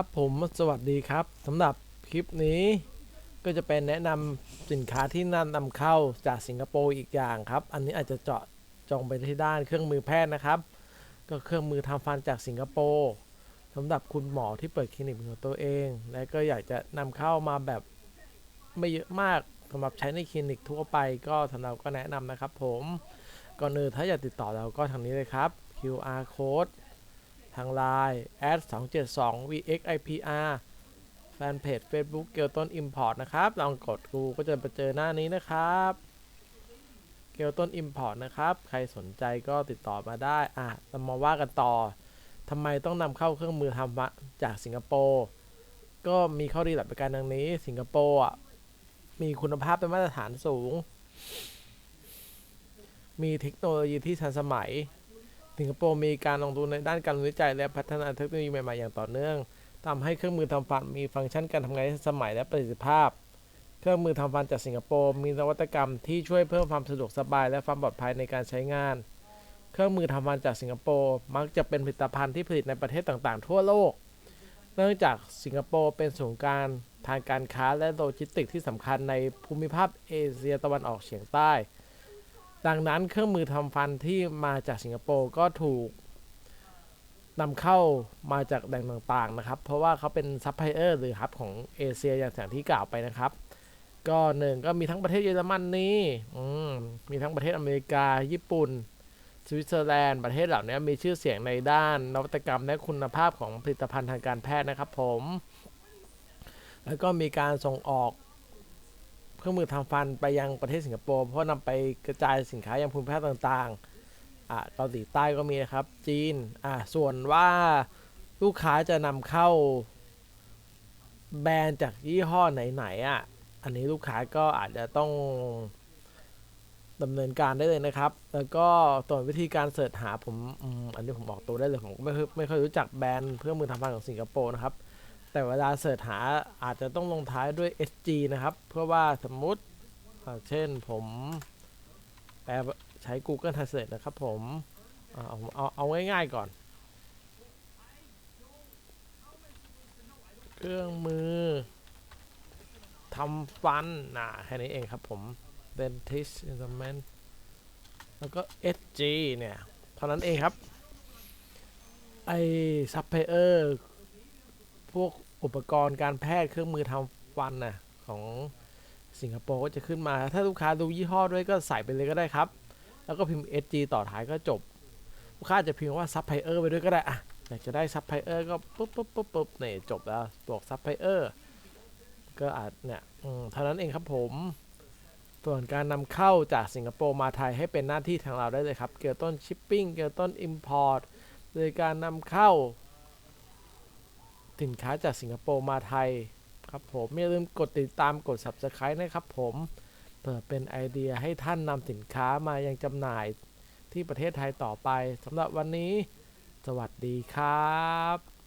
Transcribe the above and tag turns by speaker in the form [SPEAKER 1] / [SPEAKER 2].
[SPEAKER 1] ครับผมสวัสดีครับสำหรับคลิปนี้ก็จะเป็นแนะนำสินค้าที่นำนำเข้าจากสิงคโปร์อีกอย่างครับ อันนี้อาจจะเจาะจงไปที่ด้านเครื่องมือแพทย์นะครับ ก็เครื่องมือทำฟันจากสิงคโปร์สำหรับคุณหมอที่เปิดคลินิกของตัวเอง และก็อยากจะนำเข้ามาแบบไม่เยอะมากสำหรับใช้ในคลินิกทั่วไปก็ทางเราก็แนะนำนะครับ ผมก่อนอื่นถ้าอยากติดต่อเราก็ทางนี้เลยครับ QR code ทาง Line แอด272 VXIPR แฟนเพจ Facebook เกียวต้น Import นะครับ ลองกดดูก็จะไปเจอหน้านี้นะครับ เกียวต้น Import นะครับ ใครสนใจก็ติดต่อมาได้ อะเรามาว่ากันต่อทำไมต้องนำเข้าเครื่องมือทำจากสิงคโปร์ ก็มีข้อดีหลักประการดังนี้ สิงคโปร์อะ มีคุณภาพเป็นมาตรฐานสูง มีเทคโนโลยีที่ทันสมัย สิงคโปร์มีการลงทุนในด้านการวิจัยและพัฒนาเทคโนโลยีใหม่ๆอย่างต่อเนื่องทำให้เครื่องมือทำฟันมีฟังก์ชันการทำงานที่สมัยและประสิทธิภาพ เครื่องมือทำฟันจากสิงคโปร์มีนวัตกรรมที่ช่วยเพิ่มความสะดวกสบายและความปลอดภัยในการใช้งาน เครื่องมือทำฟันจากสิงคโปร์มักจะเป็นผลิตภัณฑ์ที่ผลิตในประเทศต่างๆ ทั่วโลก เนื่องจากสิงคโปร์เป็นศูนย์กลางทางการค้าและโลจิสติกส์ที่สำคัญในภูมิภาคเอเชียตะวันออกเฉียงใต้ ดังนั้นเครื่องมือทำฟันที่มาจากสิงคโปร์ก็ถูกนำเข้ามาจากแหล่งต่างๆนะครับ เพราะว่าเขาเป็นซัพพลายเออร์หรือฮับของเอเชียอย่างอย่างที่กล่าวไปนะครับ ก็หนึ่งก็มีทั้งประเทศเยอรมนนีมมีทั้งประเทศอเมริกา ญี่ปุ่น สวิตเซอร์แลนด์ ประเทศเหล่านี้มีชื่อเสียงในด้านนวัตกรรมและคุณภาพของผลิตภัณฑ์ทางการแพทย์นะครับผม แล้วก็มีการส่งออก เครื่องมือทำฟันไปยังประเทศสิงคโปร์ เพื่อนำไปกระจายสินค้ายังภูมิภาคต่างๆ อะเกาหลีใต้ก็มีนะครับ จีน อะส่วนว่าลูกค้าจะนำเข้าแบรนด์จากยี่ห้อไหนๆอะ อันนี้ลูกค้าก็อาจจะต้องดำเนินการได้เลยนะครับ แล้วก็ส่วนวิธีการเสิร์ชหาผมอันนี้ผมบอกตัวได้เลย ผมไม่ค่อยไม่ค่อยรู้จักแบรนด์เครื่องมือทำฟันของสิงคโปร์นะครับ แต่เวลาเสิร์ชหาอาจจะต้องลงท้ายด้วย SG นะครับ เพื่อว่าสมมุติเช่นผมแปลใช้ Google Translate นะครับผมเอาเอาเอาง่ายๆก่อน เครื่องมือทำฟันนะแค่นี้เองครับผม dentist instrument แล้วก็ SG เนี่ย เท่านั้นเองครับ ไอซัพพลายเออร์ พวกอุปกรณ์การแพทย์เครื่องมือทำฟันน่ะของสิงคโปร์ก็จะขึ้นมา ถ้าลูกค้าดูยี่ห้อด้วยก็ใส่ไปเลยก็ได้ครับ แล้วก็พิมพ์ SG ต่อท้ายก็จบ ลูกค้าจะพิมพ์ว่าซัพพลายเออร์ไปด้วยก็ได้อะอยากจะได้ซัพพลายเออร์ก็ปุ๊บปุ๊บปุ๊บปุ๊บเนี่ยจบแล้วบวกซัพพลายเออร์ก็อาจเนี่ยเท่านั้นเองครับผม ส่วนการนำเข้าจากสิงคโปร์มาไทยให้เป็นหน้าที่ทางเราได้เลยครับ เกี่ยวต้นชิปปิ้ง เกี่ยวต้นอิมพอร์ตโดยการนำเข้า สินค้าจากสิงคโปร์มาไทยครับผมอย่าลืมกดติดตามกด subscribe นะครับผมเพื่อเป็นไอเดียให้ท่านนำสินค้ามายังจำหน่ายที่ประเทศไทยต่อไปสำหรับวันนี้ สวัสดีครับ